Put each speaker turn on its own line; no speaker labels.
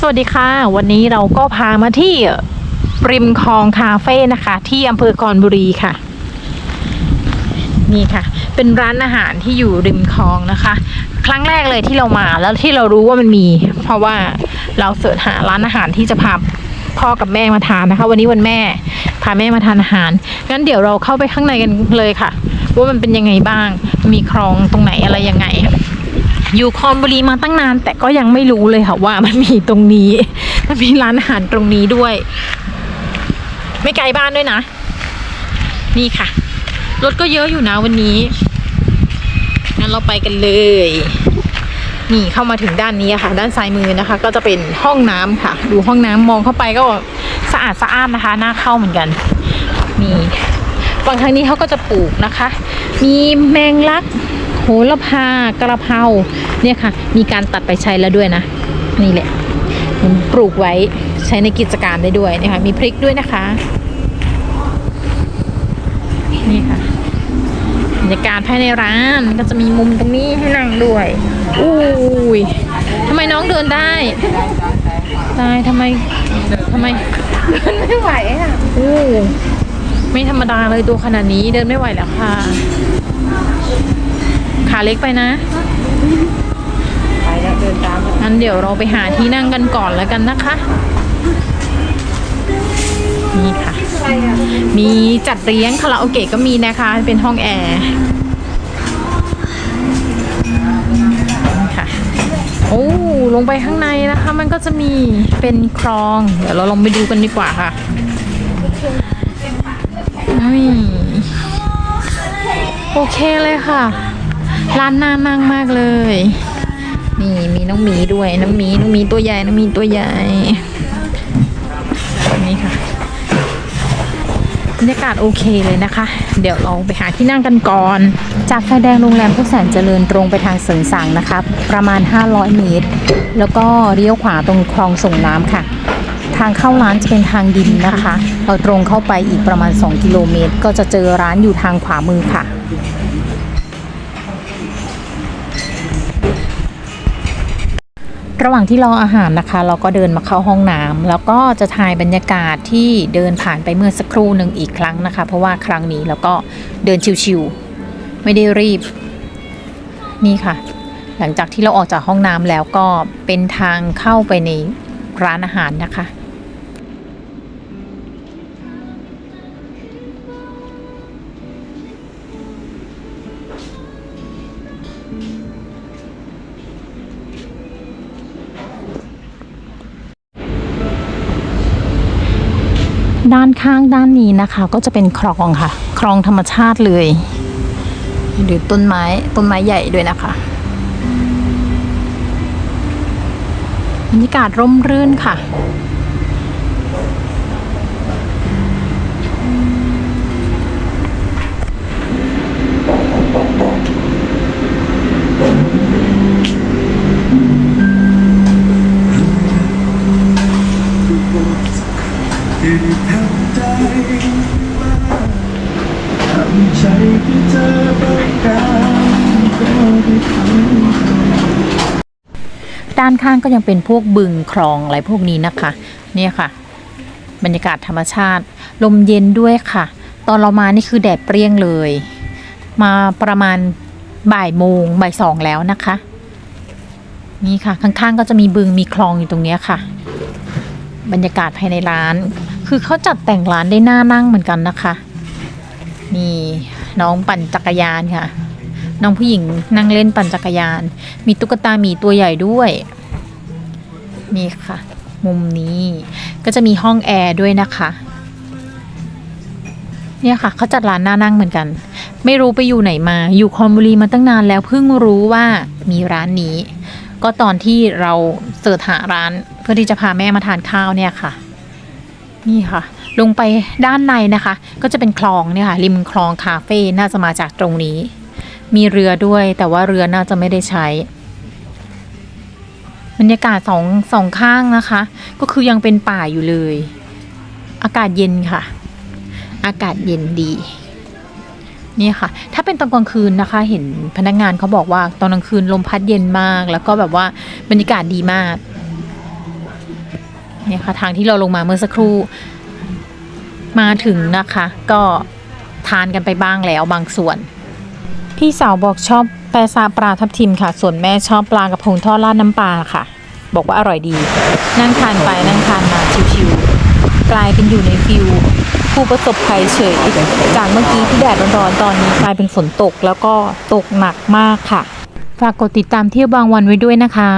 สวัสดีค่ะ วันนี้เราก็พามาที่ริมคลองคาเฟ่นะคะ ที่อำเภอคอนบุรีค่ะ นี่ค่ะ เป็นร้านอาหารที่อยู่ริมคลองนะคะ ครั้งแรกเลยที่เรามาแล้วที่เรารู้ว่ามันมี เพราะว่าเราเสิร์ชหาร้านอาหารที่จะพาพ่อกับแม่มาทานนะคะ วันนี้วันแม่พาแม่มาทานอาหารงั้นเดี๋ยวเราเข้าไปข้างในกันเลยค่ะ ว่ามันเป็นยังไงบ้าง มีคลองตรงไหนอะไรยังไง อยู่คอนบุรีมาตั้งนาน แต่ก็ยังไม่รู้เลยค่ะว่ามันมีตรงนี้ มันมีร้านอาหารตรงนี้ด้วย ไม่ไกลบ้านด้วยนะ นี่ค่ะ รถก็เยอะอยู่นะวันนี้งั้นเราไปกันเลย นี่เข้ามาถึงด้านนี้ค่ะ ด้านซ้ายมือนะคะ ก็จะเป็นห้องน้ำค่ะ ดูห้องน้ำมองเข้าไปก็สะอาดสะอ้านนะคะน่าเข้าเหมือนกันนี่ฝั่งทางนี้เขาก็จะปลูกนะคะ มีแมงลัก หระพากระเพราเนี่ยค่ะ มีการตัดไปใช้แล้วด้วยนะ นี่แหละมันปลูกไว้ใช้ในกิจการได้ด้วยนะคะมีพริกด้วยนะคะ นี่ค่ะบรรยากาศภายในร้านก็จะมีมุมตรงนี้ให้นั่งด้วยอุ้ยทำไมน้องเดินได้ตายทำไมทำไม
เดินไม่ไหวอะ
อู้ไม่ธรรมดาเลยตัวขนาดนี้เดินไม่ไหวแล้วค่ะ ขาเล็กไปนะ
ไปแล้วเดินตาม
งั้นเดี๋ยวเราไปหาที่นั่งกันก่อนแล้วกันนะคะ นี่ค่ะ มีจัดเลี้ยงคาราโอเกะก็มีนะคะ เป็นห้องแอร์นี่ค่ะโอ้ลงไปข้างในนะคะ มันก็จะมีเป็นคลอง เดี๋ยวเราลองไปดูกันดีกว่าค่ะอุ้ยโอเคเลยค่ะ ร้านน่านั่งมากเลย นี่มีน้องหมีด้วยน้องหมีน้องหมีตัวใหญ่น้องหมีตัวใหญ่นี่ค่ะบรรยากาศโอเคเลยนะคะ เดี๋ยวเราไปหาที่นั่งกันก่อน
จากไฟแดงโรงแรมผู้แสนเจริญตรงไปทางเสริงสางนะครับประมาณ 500 เมตร แล้วก็เลี้ยวขวาตรงคลองส่งน้ำค่ะ ทางเข้าร้านจะเป็นทางดินนะคะ เราตรงเข้าไปอีกประมาณ 2 กิโลเมตร ก็จะเจอร้านอยู่ทางขวามือค่ะ ระหว่างที่รออาหารนะคะ เราก็เดินมาเข้าห้องน้ำแล้วก็จะถ่ายบรรยากาศที่เดินผ่านไปเมื่อสักครู่หนึ่งอีกครั้งนะคะ เพราะว่าครั้งนี้เราก็เดินชิวๆไม่ได้รีบ นี่ค่ะ หลังจากที่เราออกจากห้องน้ำแล้วก็เป็นทางเข้าไปในร้านอาหารนะคะ ด้านข้างด้านนี้นะคะ ก็จะเป็นคลองค่ะ คลองธรรมชาติเลยหรือต้นไม้ต้นไม้ใหญ่ด้วยนะคะบรรยากาศร่มรื่นค่ะ ด้านข้างก็ยังเป็นพวกบึงคลองอะไรพวกนี้นะคะ เนี่ยค่ะ บรรยากาศธรรมชาติ ลมเย็นด้วยค่ะ ตอนเรามานี่คือแดดเปรี้ยงเลย มาประมาณบ่ายโมงบ่ายสองแล้วนะคะ นี่ค่ะ ข้างๆก็จะมีบึงมีคลองอยู่ตรงเนี้ยค่ะ บรรยากาศภายในร้าน คือเขาจัดแต่งร้านได้น่านั่งเหมือนกันนะคะ นี่น้องปั่นจักรยานค่ะ น้องผู้หญิงนั่งเล่นปั่นจักรยาน มีตุ๊กตาหมีตัวใหญ่ด้วย นี่ค่ะ มุมนี้ก็จะมีห้องแอร์ด้วยนะคะเนี่ยค่ะเขาจัดร้านน่านั่งเหมือนกัน ไม่รู้ไปอยู่ไหนมา อยู่คอนบุรีมาตั้งนานแล้วเพิ่งรู้ว่ามีร้านนี้ ก็ตอนที่เราเสิร์ชหาร้านเพื่อที่จะพาแม่มาทานข้าวเนี่ยค่ะ นี่ค่ะ ลงไปด้านในนะคะ ก็จะเป็นคลองเนี่ยค่ะริมคลองคาเฟ่น่าจะมาจากตรงนี้ มีเรือด้วยแต่ว่าเรือน่าจะไม่ได้ใช้บรรยากาศสองสองข้างนะคะ ก็คือยังเป็นป่าอยู่เลย อากาศเย็นค่ะ อากาศเย็นดีนี่ค่ะ ถ้าเป็นตอนกลางคืนนะคะ เห็นพนักงานเขาบอกว่าตอนกลางคืนลมพัดเย็นมาก แล้วก็แบบว่าบรรยากาศดีมากเนี่ยค่ะทางที่เราลงมาเมื่อสักครู่ มาถึงนะคะ ก็ทานกันไปบ้างแล้วบางส่วน พี่สาวบอกชอบแปซาปลาทับทิมค่ะ ส่วนแม่ชอบปลากระพงทอดราดน้ำปลาค่ะ บอกว่าอร่อยดี นั่งทานไปนั่งทานมาชิวๆกลายเป็นอยู่ในฟิลผู้ประสบภัยเฉยจากเมื่อกี้ที่แดดร้อนๆตอนนี้กลายเป็นฝนตกแล้วก็ตกหนักมากค่ะ ฝากกดติดตามเที่ยวบางวันไว้ด้วยนะคะ